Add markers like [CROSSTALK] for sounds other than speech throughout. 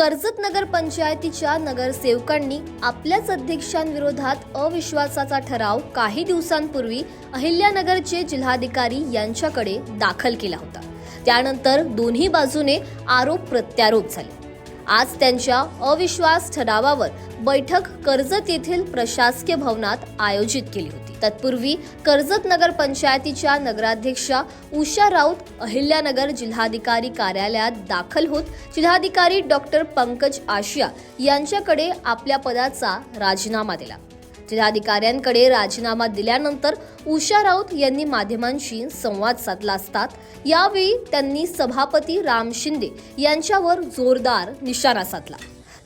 कर्जत नगर पंचायतीच्या नगरसेवकांनी आपल्याच अध्यक्षांविरोधात अविश्वासाचा ठराव काही दिवसांपूर्वी अहिल्यानगरचे जिल्हाधिकारी यांच्याकडे दाखल केला होता. त्यानंतर दोन्ही बाजूने आरोप प्रत्यारोप झाले. आज त्यांच्या अविश्वास ठरावावर बैठक कर्जत येथील प्रशासकीय भवनात आयोजित केली होती. तत्पूर्वी कर्जत नगर पंचायतीच्या नगराध्यक्षा उषा राऊत अहिल्यानगर जिल्हाधिकारी कार्यालयात दाखल होत जिल्हाधिकारी डॉक्टर पंकज आशिया यांच्याकडे आपल्या पदाचा राजीनामा दिला. जिल्हाधिकाऱ्यांकडे राजीनामा दिल्यानंतर उषा राऊत यांनी माध्यमांशी संवाद साधला असतात यावेळी त्यांनी सभापती राम शिंदे यांच्यावर जोरदार निशाणा साधला.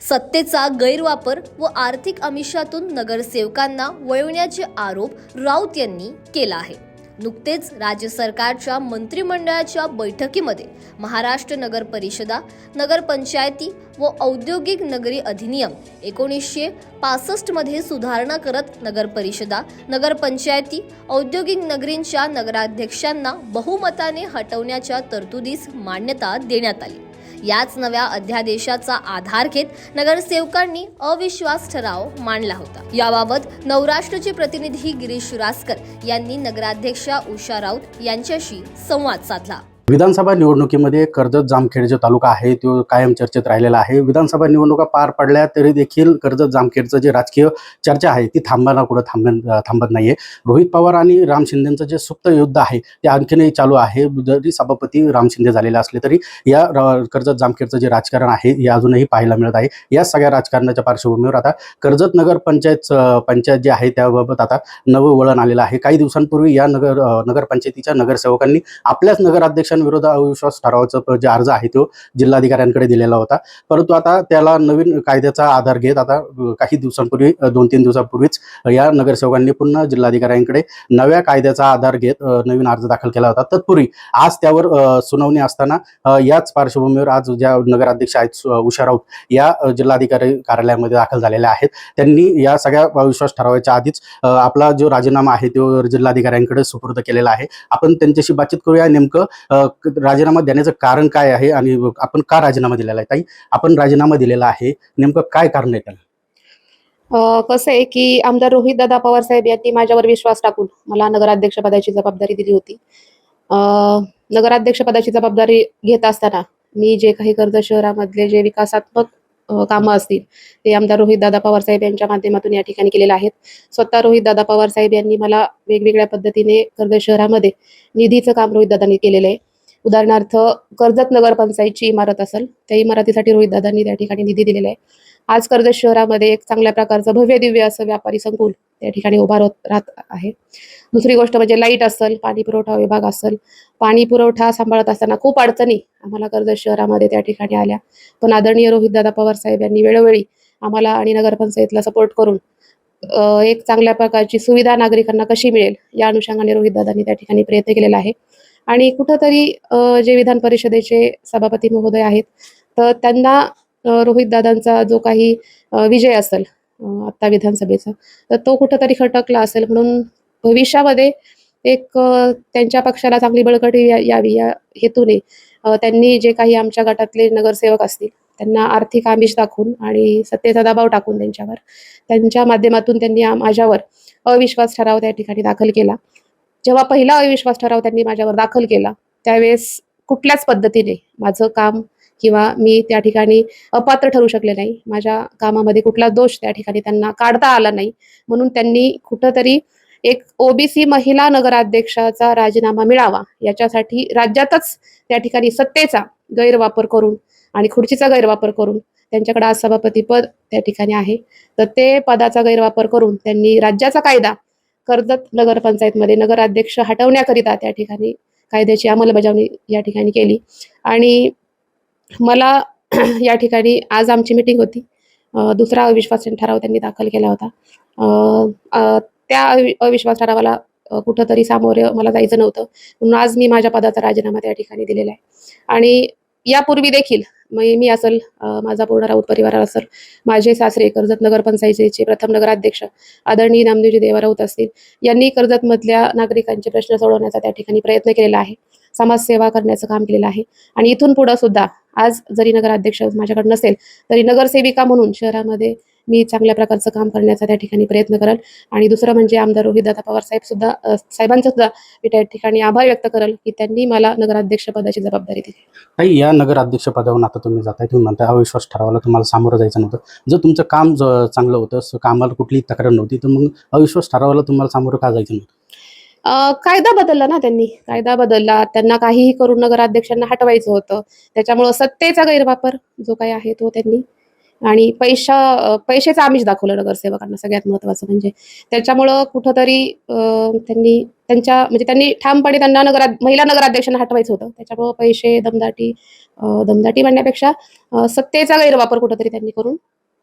सत्तेचा गैरवापर व आर्थिक आमिषातून नगरसेवकांना वळविण्याचे आरोप राऊत यांनी केला आहे. नुकतेच राज्य सरकारच्या मंत्रिमंडळाच्या बैठकीमध्ये महाराष्ट्र नगर परिषदा नगरपंचायती व औद्योगिक नगरी अधिनियम एकोणीसशे पासष्टमध्ये सुधारणा करत नगरपरिषदा नगरपंचायती औद्योगिक नगरींच्या नगराध्यक्षांना बहुमताने हटवण्याच्या तरतुदीस मान्यता देण्यात आली. याच नव्या अध्यादेशाचा आधार घेत नगरसेवकांनी अविश्वास ठराव मांडला होता. याबाबत नवराष्ट्रचे प्रतिनिधी गिरीश रासकर यांनी नगराध्यक्षा उषा राऊत यांच्याशी संवाद साधला. विधानसभा निवडणुकीमध्ये कर्जत जामखेड जो तालुका आहे तो कायम चर्चेत राहिलेला आहे. विधानसभा निवडणुका पार पडल्या तरी देखील कर्जत जामखेडचं जे राजकीय चर्चा आहे ती थांबायला कुठं थांब थांबत नाहीये. रोहित पवार आणि राम शिंदेचं जे सुप्त युद्ध आहे ते आणखीनही चालू आहे. जरी सभापती राम शिंदे झालेले असले तरी या कर्जत जामखेडचं जे राजकारण आहे हे अजूनही पाहायला मिळत आहे. या सगळ्या राजकारणाच्या पार्श्वभूमीवर आता कर्जत नगर पंचायत पंचायत जे आहे त्याबाबत आता नवं वळण आलेलं आहे. काही दिवसांपूर्वी या नगर नगरपंचायतीच्या नगरसेवकांनी आपल्याच नगराध्यक्षांविरोधात अविश्वास ठरावाचा जे अर्ज आहे तो जिल्हाधिकाऱ्यांकडे दिलेला होता. परंतु आता त्याला नवीन कायद्याचा आधार घेत आता काही दिवसांपूर्वी दोन तीन दिवसापूर्वीच या नगरसेवकांनी पुन्हा जिल्हाधिकाऱ्यांकडे नव्या कायद्याचा आधार घेत नवीन अर्ज दाखल केला होता. तत्पूर्वी आज त्यावर सुनावणी असताना याच पार्श्वभूमीवर आज ज्या नगराध्यक्ष आहेत उषा राऊत या जिल्हाधिकारी कार्यालयामध्ये दाखल झालेल्या आहेत. त्यांनी या सगळ्या अविश्वास ठरावाच्या आधीच आपला जो राजीनामा आहे तो जिल्हाधिकाऱ्यांकडे सुपूर्द केलेला आहे. आपण त्यांच्याशी बातचीत करूया. नेमकं राजीनामा देण्याचं कारण काय आहे आणि आपण का राजीनामा दिलेला आहे? ताई आपण राजीनामा दिलेला आहे. नेमकं काय कारण आहे त्याला? कसं आहे की आमदार रोहित दादा पवार साहेब यांनी माझ्यावर विश्वास टाकून मला नगराध्यक्ष पदाची जबाबदारी दिली होती. नगराध्यक्ष पदाची जबाबदारी घेत असताना मी जे काही कर्ज शहरामधले जे विकासात्मक कामं असतील ते आमदार रोहित दादा पवार साहेब यांच्या माध्यमातून या ठिकाणी केलेले आहेत. स्वतः रोहित दादा पवार साहेब यांनी मला वेगवेगळ्या पद्धतीने कर्ज शहरामध्ये निधीचं काम रोहित दादांनी केलेलं आहे. उदाहरणार्थ कर्जत नगरपंचायतची इमारत असेल त्या इमारतीसाठी रोहित दादांनी त्या ठिकाणी निधी दिलेला आहे. आज कर्जत शहरामध्ये एक चांगल्या प्रकारचं भव्य दिव्य असं व्यापारी संकुल त्या ठिकाणी उभा राहत आहे. दुसरी गोष्ट म्हणजे लाइट असेल पाणी पुरवठा विभाग असेल पाणी पुरवठा सांभाळत असताना खूप अडचणी आम्हाला कर्जत शहरामध्ये त्या ठिकाणी आल्या. पण आदरणीय रोहितदादा पवार साहेब यांनी वेळोवेळी आम्हाला आणि नगरपंचायतीला सपोर्ट करून एक चांगल्या प्रकारची सुविधा नागरिकांना कशी मिळेल या अनुषंगाने रोहितदादांनी त्या ठिकाणी प्रयत्न केलेला आहे. आणि कुठंतरी जे विधान परिषदेचे सभापती महोदय आहेत तर त्यांना रोहितदादांचा जो काही विजय असेल आता आत्ता विधानसभेचा तर तो कुठंतरी खटकला असेल म्हणून भविष्यामध्ये एक त्यांच्या पक्षाला चांगली बळकटी यावी या हेतूने त्यांनी जे काही आमच्या गटातले नगरसेवक असतील त्यांना आर्थिक आमिष दाखवून आणि सत्तेचा दबाव टाकून त्यांच्यावर त्यांच्या माध्यमातून त्यांनी माझ्यावर अविश्वास ठराव त्या ठिकाणी दाखल केला. जेव्हा पहिला अविश्वास ठराव त्यांनी माझ्यावर दाखल केला त्यावेळेस कुठल्याच पद्धतीने माझं काम किंवा मी त्या ठिकाणी अपात्र ठरू शकले नाही. माझ्या कामामध्ये कुठला दोष त्या ठिकाणी त्यांना काढता आला नाही. म्हणून त्यांनी कुठंतरी एक ओबीसी महिला नगराध्यक्षाचा राजीनामा मिळावा याच्यासाठी राज्यातच त्या ठिकाणी सत्तेचा गैरवापर करून आणि खुर्चीचा गैरवापर करून त्यांच्याकडे आज सभापती पद त्या ठिकाणी आहे. तर ते पदाचा गैरवापर करून त्यांनी राज्याचा कायदा कर्जत नगरपंचायतमध्ये नगराध्यक्ष हटवण्याकरिता त्या ठिकाणी कायद्याची अंमलबजावणी या ठिकाणी केली. आणि मला या ठिकाणी आज आमची मिटिंग होती. दुसरा अविश्वास ठराव त्यांनी दाखल केला होता. त्या अवि- अविश्वास ठरावाला कुठंतरी सामोरे मला जायचं नव्हतं. म्हणून आज मी माझ्या पदाचा राजीनामा त्या ठिकाणी दिलेला आहे. आणि यापूर्वी देखील मी मी असेल माझा पूर्ण राऊत परिवार असेल माझे सासरे कर्जत नगरपंचायतीचे प्रथम नगराध्यक्ष आदरणीय नामदेवजी देवा राऊत असतील यांनी कर्जतमधल्या नागरिकांचे प्रश्न सोडवण्याचा त्या ठिकाणी प्रयत्न केलेला आहे. समाजसेवा करण्याचं काम केलेलं आहे. आणि इथून पुढं सुद्धा आज जरी नगराध्यक्ष माझ्याकडे नसेल तरी नगरसेविका म्हणून शहरामध्ये मी चांगल्या प्रकारचं काम करण्याचा त्या ठिकाणी प्रयत्न करेल. आणि दुसरं म्हणजे आमदार रोहितदादा पवार साहेब सुद्धा साहेबांचा सुद्धा मी त्या ठिकाणी आभार व्यक्त करेल की त्यांनी मला नगराध्यक्ष पदाची जबाबदारी दिली. या नगराध्यक्ष पदावरून आता तुम्ही जाताय तुम्ही म्हणताय अविश्वास ठरावाला तुम्हाला सामोरं जायचं नव्हतं. जर तुमचं काम चांगलं होतं कामाला कुठलीही तक्रार नव्हती तर मग अविश्वास ठरावाला तुम्हाला सामोरं का जायचं नव्हतं? कायदा बदलला ना त्यांनी. कायदा बदलला. त्यांना काहीही करून नगराध्यक्षांना हटवायचं होतं. त्याच्यामुळं सत्तेचा गैरवापर जो काही आहे तो त्यांनी आणि पैसा अ, पैशाचं आमिष दाखवलं नगरसेवकांना सगळ्यात महत्वाचं म्हणजे. त्याच्यामुळं कुठंतरी त्यांनी त्यांच्या म्हणजे त्यांनी ठामपणे त्यांना नगरा महिला नगराध्यक्षांना हटवायचं होतं. त्याच्यामुळं पैसे दमदाटी दमदाटी म्हणण्यापेक्षा सत्तेचा गैरवापर कुठंतरी त्यांनी करून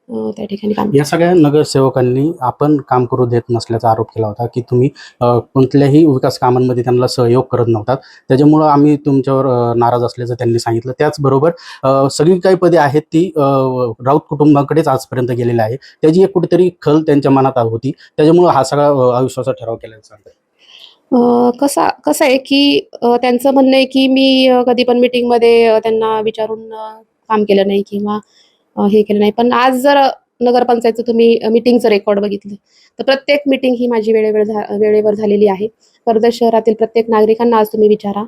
त्या ठिकाणी काम या सगळ्या नगरसेवकांनी आपण काम करू देत नसल्याचा आरोप केला होता की तुम्ही कोणत्याही विकास कामांमध्ये त्यांना सहयोग करत नव्हतात. त्याच्यामुळं आम्ही तुमच्यावर नाराज असल्याचं त्यांनी सांगितलं. त्याचबरोबर सगळी काही पदे आहेत ती राऊत कुटुंबाकडेच आजपर्यंत गेलेली आहे त्याची एक कुठेतरी खल त्यांच्या मनात होती. त्याच्यामुळं हा सगळा अविश्वासाचा ठराव केल्याचं सांगतात कसा कसं आहे की त्यांचं म्हणणं आहे की मी कधी पण मीटिंगमध्ये त्यांना विचारून काम केलं नाही किंवा हे केलं नाही. पण आज जर नगरपंचायतचं तुम्ही मीटिंगचं रेकॉर्ड बघितलं तर प्रत्येक मीटिंग ही माझी वेळेवर झा वेळेवर झालेली आहे. कर्जत शहरातील प्रत्येक नागरिकांना आज तुम्ही विचारा.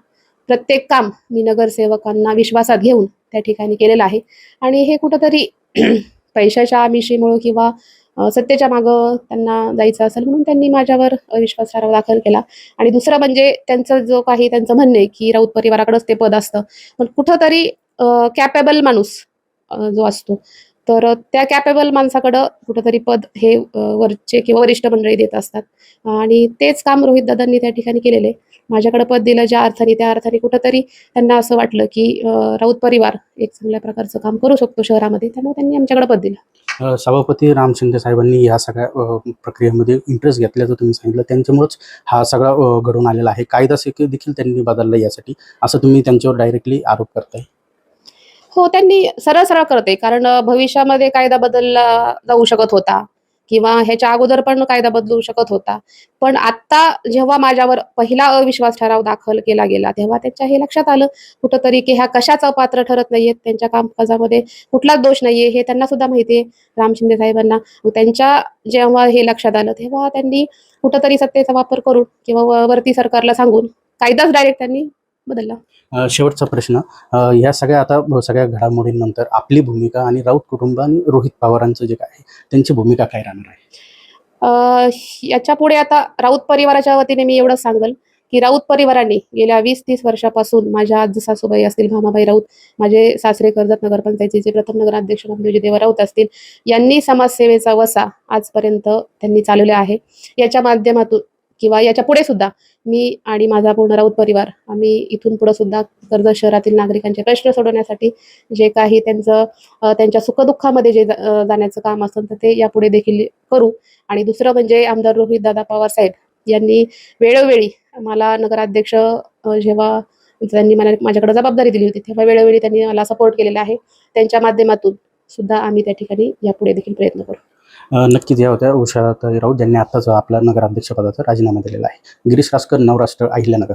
प्रत्येक काम मी नगरसेवकांना विश्वासात घेऊन त्या ठिकाणी केलेलं आहे. आणि हे कुठंतरी [CLEARS THROAT] पैशाच्या आमिषेमुळं किंवा सत्तेच्या मागं त्यांना जायचं असेल म्हणून त्यांनी माझ्यावर अविश्वास दाखल केला. आणि दुसरं म्हणजे त्यांचं जो काही त्यांचं म्हणणं आहे की राऊत परिवाराकडेच ते पद असतं. पण कुठंतरी कॅपेबल माणूस जो असतो. तर त्या कॅपेबल माणसाकडं कुठंतरी पद हे वरचे किंवा वरिष्ठ मंडळी देत असतात. आणि तेच काम रोहित दादांनी त्या ठिकाणी केलेले. माझ्याकडे पद दिलं ज्या अर्थाने त्या अर्थाने कुठंतरी त्यांना असं वाटलं की राऊत परिवार एक चांगल्या प्रकारचं काम करू शकतो शहरामध्ये. त्यामुळे त्यांनी आमच्याकडे पद दिलं. सभापती राम शिंदे साहेबांनी या सगळ्या प्रक्रियेमध्ये इंटरेस्ट घेतल्याचं तुम्ही सांगितलं त्यांच्यामुळेच हा सगळा घडून आलेला आहे. कायदा देखील त्यांनी बदलला यासाठी. असं तुम्ही त्यांच्यावर डायरेक्टली आरोप करताय. हो त्यांनी सरळ सरळ करते कारण भविष्यामध्ये कायदा बदलला जाऊ शकत होता. किंवा ह्याच्या अगोदर पण कायदा बदलू शकत होता. पण आता जेव्हा माझ्यावर पहिला अविश्वास ठराव दाखल केला गेला तेव्हा त्यांच्या हे लक्षात आलं कुठंतरी की ह्या कशाच अपात्र ठरत नाहीयेत त्यांच्या कामकाजामध्ये कुठलाच दोष नाहीये हे त्यांना सुद्धा माहितीये राम शिंदे साहेबांना. त्यांच्या जेव्हा हे लक्षात आलं तेव्हा त्यांनी कुठंतरी सत्तेचा वापर करून किंवा वरती सरकारला सांगून कायदाच डायरेक्ट त्यांनी बदलला. शेवटचा प्रश्न. या सगळ्या आता सगळ्या घडामोडींनंतर आपली भूमिका आणि राऊत कुटुंब आणि रोहित पवारांचं जे काय त्यांची भूमिका काय राहणार आहे? याच्यापुढे आता राऊत परिवाराच्या वतीने मी एवढंच सांगल की राऊत परिवारांनी गेल्या वीस तीस वर्षापासून माझ्या आज सासूबाई असतील भामाबाई राऊत माझे सासरे कर्जत नगरपंचायतीचे प्रथम नगराध्यक्ष देवा राऊत असतील यांनी समाजसेवेचा वसा आजपर्यंत त्यांनी चालवला आहे. याच्या माध्यमातून किंवा याच्यापुढे सुद्धा मी आणि माझा पूर्ण राऊत परिवार आम्ही इथून पुढे सुद्धा कर्जत शहरातील नागरिकांचे प्रश्न सोडवण्यासाठी जे काही त्यांचं त्यांच्या सुखदुःखामध्ये जे जाण्याचं काम असेल तर ते यापुढे देखील करू. आणि दुसरं म्हणजे आमदार रोहित दादा पवार साहेब यांनी वेळोवेळी मला नगराध्यक्ष जेव्हा त्यांनी मला माझ्याकडे जबाबदारी दिली होती तेव्हा वेळोवेळी त्यांनी मला सपोर्ट केलेला आहे. त्यांच्या माध्यमातून सुद्धा आम्ही त्या ठिकाणी यापुढे देखील प्रयत्न करू. नक्कीच या होत्या. उषा राऊत ज्यांनी आत्ताच आपला नगराध्यक्षपदाचा राजीनामा दिलेला आहे. गिरीश रासकर नवराष्ट्र अहिल्यानगर.